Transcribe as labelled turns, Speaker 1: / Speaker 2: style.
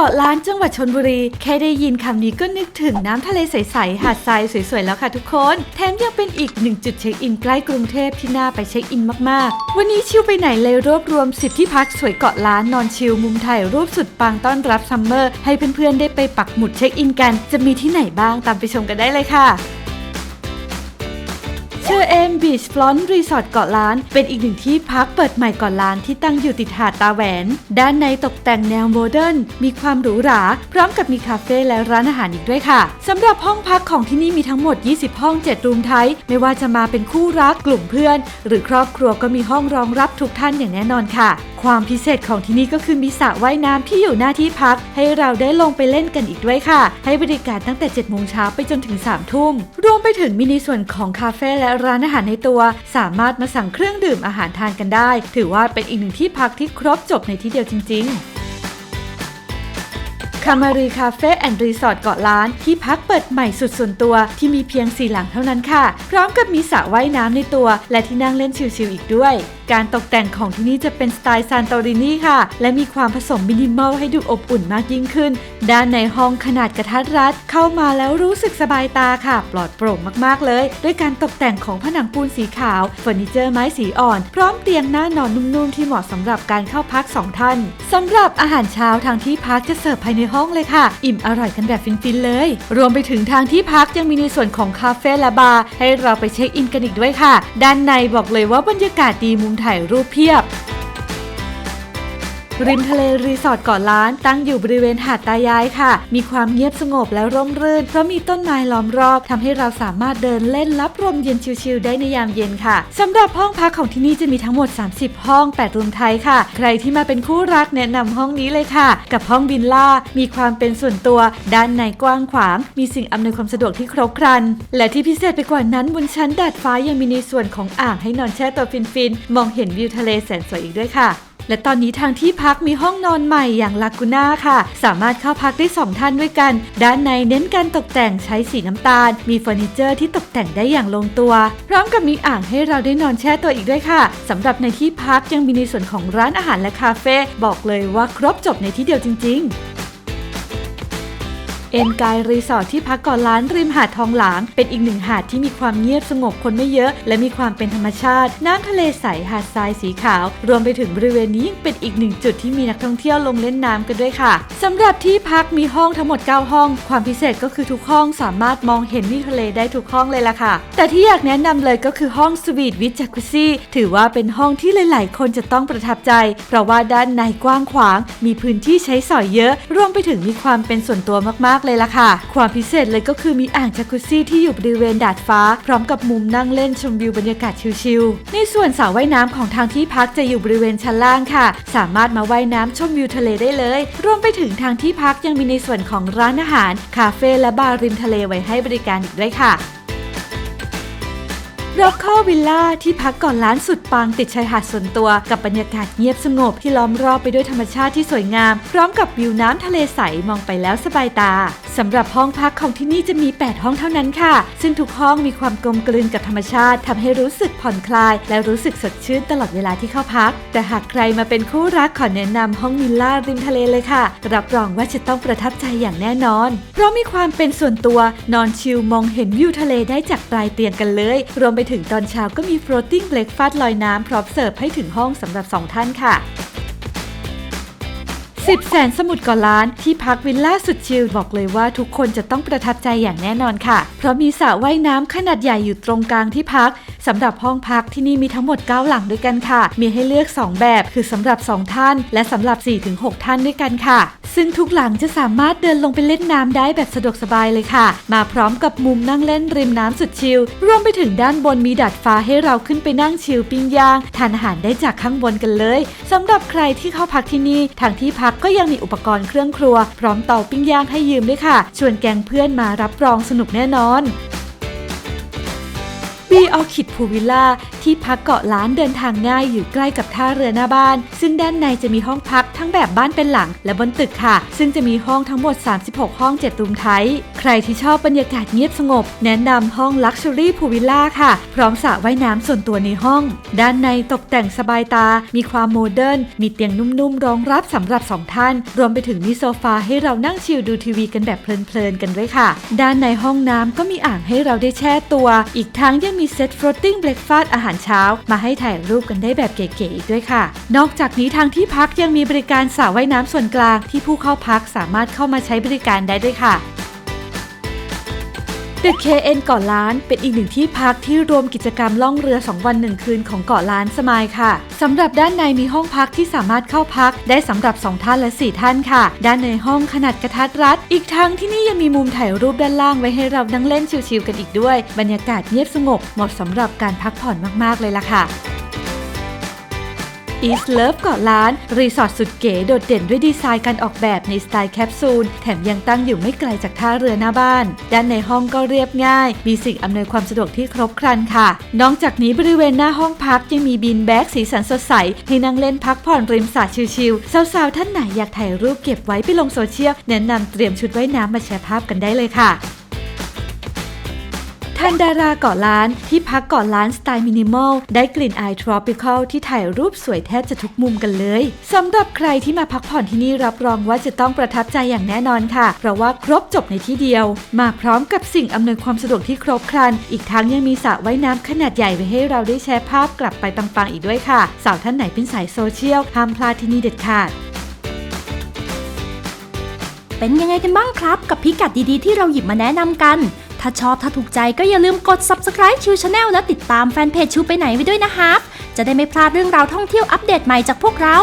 Speaker 1: เกาะล้านจังหวัดชนบุรี แค่ได้ยินคำนี้ก็นึกถึงน้ำทะเลใสๆหาดทรายสวยๆ แล้วค่ะทุกคน แถมยังเป็นอีกหนึ่งจุดเช็คอินใกล้กรุงเทพที่น่าไปเช็คอินมากๆ วันนี้ชิวไปไหนเลยรวบรวม 10 ที่พักสวยเกาะล้านนอนชิลมุมถ่ายรูปสุดปังต้อนรับซัมเมอร์ให้เพื่อนๆได้ไปปักหมุดเช็คอินกัน จะมีที่ไหนบ้างตามไปชมกันได้เลยค่ะ บีชฟลอนรีสอร์ทเกาะล้าน เป็นอีกหนึ่งที่พักเปิดใหม่เกาะล้านที่ตั้งอยู่ติดหาดตาแหวน ด้านในตกแต่งแนวโมเดิร์นมีความหรูหรา พร้อมกับมีคาเฟ่และร้านอาหารอีกด้วยค่ะสำหรับห้องพักของที่นี่มีทั้งหมด 20 ห้อง 7 รูมไทย ไม่ว่าจะมาเป็นคู่รักกลุ่มเพื่อน หรือครอบครัวก็มีห้องรองรับทุกท่านอย่างแน่นอนค่ะ ความพิเศษของที่นี่ก็คือมีสระว่ายน้ำที่อยู่หน้าที่พัก ให้เราได้ลงไปเล่นกันอีกด้วยค่ะ ให้บริการตั้งแต่7โมงเช้าไปจนถึง3ทุ่มรวมไปถึงมีในส่วนของคาเฟ่และร้านอาหารในตัว สามารถมาสั่งเครื่องดื่มอาหารทานกันได้ ถือว่าเป็นอีกหนึ่งที่พักที่ครบจบในที่เดียวจริง ๆคามารีคาเฟ่แอนด์รีสอร์ทเกาะล้าน ที่พักเปิดใหม่สุดส่วนตัวที่มีเพียงสี่หลังเท่านั้นค่ะ พร้อมกับมีสระว่ายน้ำในตัว และที่นั่งเล่นชิลๆอีกด้วย การตกแต่งของที่นี่จะเป็นสไตล์ซานโตรินีค่ะ และมีความผสมมินิมอลให้ดูอบอุ่นมากยิ่งขึ้น ด้านในห้องขนาดกระทัดรัด เข้ามาแล้วรู้สึกสบายตาค่ะ ปลอดโปร่งมากๆเลย ด้วยการตกแต่งของผนังปูนสีขาวเฟอร์นิเจอร์ไม้สีอ่อน พร้อมเตียงหน้านอนนุ่มๆที่เหมาะสำหรับการเข้าพักสองท่านสำหรับอาหารเช้าทางที่พักจะเสิร์ฟภายในห้องเลยค่ะ อิ่มอร่อยกันแบบฟินๆเลย รวมไปถึงทางที่พักยังมีในส่วนของคาเฟ่และบาร์ให้เราไปเช็คอินกันอีกด้วยค่ะ ด้านในบอกเลยว่าบรรยากาศดีมุมถ่ายรูปเพียบ ริมทะเลรีสอร์ทเกาะล้านตั้งอยู่บริเวณหาดตายายค่ะ มีความเงียบสงบและร่มรื่น เพราะมีต้นไม้ล้อมรอบทำให้เราสามารถเดินเล่นรับลมเย็นชิลๆได้ในยามเย็นค่ะสำหรับห้องพักของที่นี่จะมีทั้งหมด 30 ห้อง 8 รูมไทยค่ะ ใครที่มาเป็นคู่รักแนะนำห้องนี้เลยค่ะ กับห้องวิลล่า มีความเป็นส่วนตัว ด้านในกว้างขวาง มีสิ่งอำนวยความสะดวกที่ครบครัน และที่พิเศษไปกว่านั้นบนชั้นดาดฟ้ายังมีในส่วนของอ่างให้นอนแช่ตัวฟินๆ มองเห็นวิวทะเลแสนสวยอีกด้วยค่ะ และตอนนี้ทางที่พักมีห้องนอนใหม่อย่างลากูน่าค่ะ สามารถเข้าพักได้ 2 ท่านด้วยกัน ด้านในเน้นการตกแต่งใช้สีน้ำตาล มีเฟอร์นิเจอร์ที่ตกแต่งได้อย่างลงตัว พร้อมกับมีอ่างให้เราได้นอนแช่ตัวอีกด้วยค่ะสำหรับในที่พักยังมีในส่วนของร้านอาหารและคาเฟ่บอกเลยว่าครบจบในที่เดียวจริง ๆ เอ็นกายรีสอร์ทที่พักเก่อนล้านริมหาดทองหลาง เป็นอีกหนึ่งหาดที่มีความเงียบสงบคนไม่เยอะ และมีความเป็นธรรมชาติ น้ำทะเลใสหาดทรายสีขาว รวมไปถึงบริเวณนี้ยังเป็นอีกหนึ่งจุดที่มีนักท่องเที่ยวลงเล่นน้ำกันด้วยค่ะสำหรับที่พักมีห้องทั้งหมด 9 ห้อง ความพิเศษก็คือทุกห้องสามารถมองเห็นวิวทะเลได้ทุกห้องเลยล่ะค่ะ แต่ที่อยากแนะนำเลยก็คือห้องสวีทวิจักคุซี่ถือว่าเป็นห้องที่หลาย ๆ คนจะต้องประทับใจ เพราะว่าด้านในกว้างขวาง มีพื้นที่ใช้สอยเยอะ รวมไปถึงมีความเป็นส่วนตัวมากๆเลยล่ะค่ะ ความพิเศษเลยก็คือมีอ่างจักรุซี่ที่อยู่บริเวณดาดฟ้า พร้อมกับมุมนั่งเล่นชมวิวบรรยากาศชิลๆ ในส่วนสระว่ายน้ำของทางที่พักจะอยู่บริเวณชั้นล่างค่ะ สามารถมาว่ายน้ำชมวิวทะเลได้เลย รวมไปถึงทางที่พักยังมีในส่วนของร้านอาหาร คาเฟ่และบาร์ริมทะเลไว้ให้บริการอีกด้วยค่ะ ร็อกคอวิลล่าที่พักก่อนล้านสุดปังติดชายหาดส่วนตัวกับบรรยากาศเงียบสงบที่ล้อมรอบไปด้วยธรรมชาติที่สวยงาม พร้อมกับวิวน้ำทะเลใสมองไปแล้วสบายตา สำหรับห้องพักของที่นี่จะมี 8 ห้องเท่านั้นค่ะ ซึ่งทุกห้องมีความกลมกลืนกับธรรมชาติทำให้รู้สึกผ่อนคลาย และรู้สึกสดชื่นตลอดเวลาที่เข้าพัก แต่หากใครมาเป็นคู่รักขอแนะนำห้องวิลล่าริมทะเลเลยค่ะ รับรองว่าจะต้องประทับใจอย่างแน่นอน เพราะมีความเป็นส่วนตัวนอนชิลมองเห็นวิวทะเลได้จากปลายเตียงกันเลย รวมไปถึงตอนเช้าก็มี floating breakfast ลอยน้ำพร้อมเสิร์ฟให้ถึงห้องสำหรับ 2 ท่านค่ะ 10แสนสมุดก่อล้านที่พักวิลล่าสุดชิลบอกเลยว่าทุกคนจะต้องประทับใจอย่างแน่นอนค่ะ เพราะมีสระว่ายน้ำขนาดใหญ่อยู่ตรงกลางที่พักสำหรับห้องพักที่นี่มีทั้งหมด 9 หลังด้วยกันค่ะ มีให้เลือก 2 แบบคือสำหรับ 2 ท่าน และสำหรับ 4-6 ท่านด้วยกันค่ะซึ่งทุกหลังจะสามารถเดินลงไปเล่นน้ำได้แบบสะดวกสบายเลยค่ะ มาพร้อมกับมุมนั่งเล่นริมน้ำสุดชิลรวมไปถึงด้านบนมีดาดฟ้าให้เราขึ้นไปนั่งชิลปิ้งย่างทานอาหารได้จากข้างบนกันเลยสำหรับใครที่เข้าพักที่นี่ทางที่พักก็ยังมีอุปกรณ์เครื่องครัว พร้อมเตาปิ้งย่างให้ยืมด้วยค่ะ ชวนแกงเพื่อนมารับรองสนุกแน่นอน B ออคิดพูวิลล่าที่พักเกาะล้านเดินทางง่ายอยู่ใกล้กับท่าเรือหน้าบ้าน ซึ่งด้านในจะมีห้องพักทั้งแบบบ้านเป็นหลังและบนตึกค่ะ ซึ่งจะมีห้องทั้งหมด 36 ห้อง 7 รูมไทย ใครที่ชอบบรรยากาศเงียบสงบ แนะนำห้อง Luxury p o o l Villa ค่ะ พร้อมสระว่ายน้ำส่วนตัวในห้อง ด้านในตกแต่งสบายตา มีความโมเดิร์น มีเตียงนุ่มๆรองรับสำหรับสองท่าน รวมไปถึงมีโซฟาให้เรานั่งชิลดูทีวีกันแบบเพลินๆกันด้วยค่ะ ด้านในห้องน้ำก็มีอ่างให้เราได้แช่ตัว อีกทั้งยังมีเซต floating breakfast อาหารเช้า มาให้ถ่ายรูปกันได้แบบเก๋ๆอีกด้วยค่ะ นอกจากนี้ทางที่พักยังมีบริการสระว่ายน้ำส่วนกลาง ที่ผู้เข้าพักสามารถเข้ามาใช้บริการได้ด้วยค่ะ ตึก KN เกาะล้านเป็นอีกหนึ่งที่พักที่รวมกิจกรรมล่องเรือ 2 วัน 1 คืนของเกาะล้านสมายค่ะสำหรับด้านในมีห้องพักที่สามารถเข้าพักได้สำหรับ 2 ท่านและ 4 ท่านค่ะ ด้านในห้องขนาดกระทัดรัด อีกทั้งที่นี่ยังมีมุมถ่ายรูปด้านล่างไว้ให้เรานั่งเล่นชิลๆกันอีกด้วย บรรยากาศเงียบสงบเหมาะสำหรับการพักผ่อนมากๆเลยล่ะค่ะ East Love เกาะล้าน รีสอร์ทสุดเก๋โดดเด่นด้วยดีไซน์การออกแบบในสไตล์แคปซูล แถมยังตั้งอยู่ไม่ไกลจากท่าเรือหน้าบ้าน ด้านในห้องก็เรียบง่าย มีสิ่งอำนวยความสะดวกที่ครบครันค่ะ นอกจากนี้บริเวณหน้าห้องพักยังมีบีนแบ็กสีสันสดใส ให้นั่งเล่นพักผ่อนริมสระชิลๆสาวๆท่านไหนอยากถ่ายรูปเก็บไว้ไปลงโซเชียลแนะนำเตรียมชุดว่ายน้ำมาแชร์ภาพกันได้เลยค่ะ ทันดาราเกาะล้านที่พักเกาะล้านสไตล์มินิมอลได้กลิ่นอายทรอปิคอลที่ถ่ายรูปสวยแทบจะทุกมุมกันเลยสำหรับใครที่มาพักผ่อนที่นี่รับรองว่าจะต้องประทับใจอย่างแน่นอนค่ะ เพราะว่าครบจบในที่เดียว มาพร้อมกับสิ่งอำนวยความสะดวกที่ครบครัน อีกทั้งยังมีสระว่ายน้ำขนาดใหญ่ไว้ให้เราได้แชร์ภาพกลับไปปังๆอีกด้วยค่ะ สาวท่านไหนเป็นสายโซเชียลห้ามพลาดที่นี่เด็ดขาด
Speaker 2: เป็นยังไงกันบ้างครับ กับพิกัดดีๆที่เราหยิบมาแนะนำกัน ถ้าชอบถ้าถูกใจก็อย่าลืมกด subscribe ชิวชาแนลและติดตามแฟนเพจชิวไปไหนไว้ด้วยนะครับ จะได้ไม่พลาดเรื่องราวท่องเที่ยวอัปเดตใหม่จากพวกเรา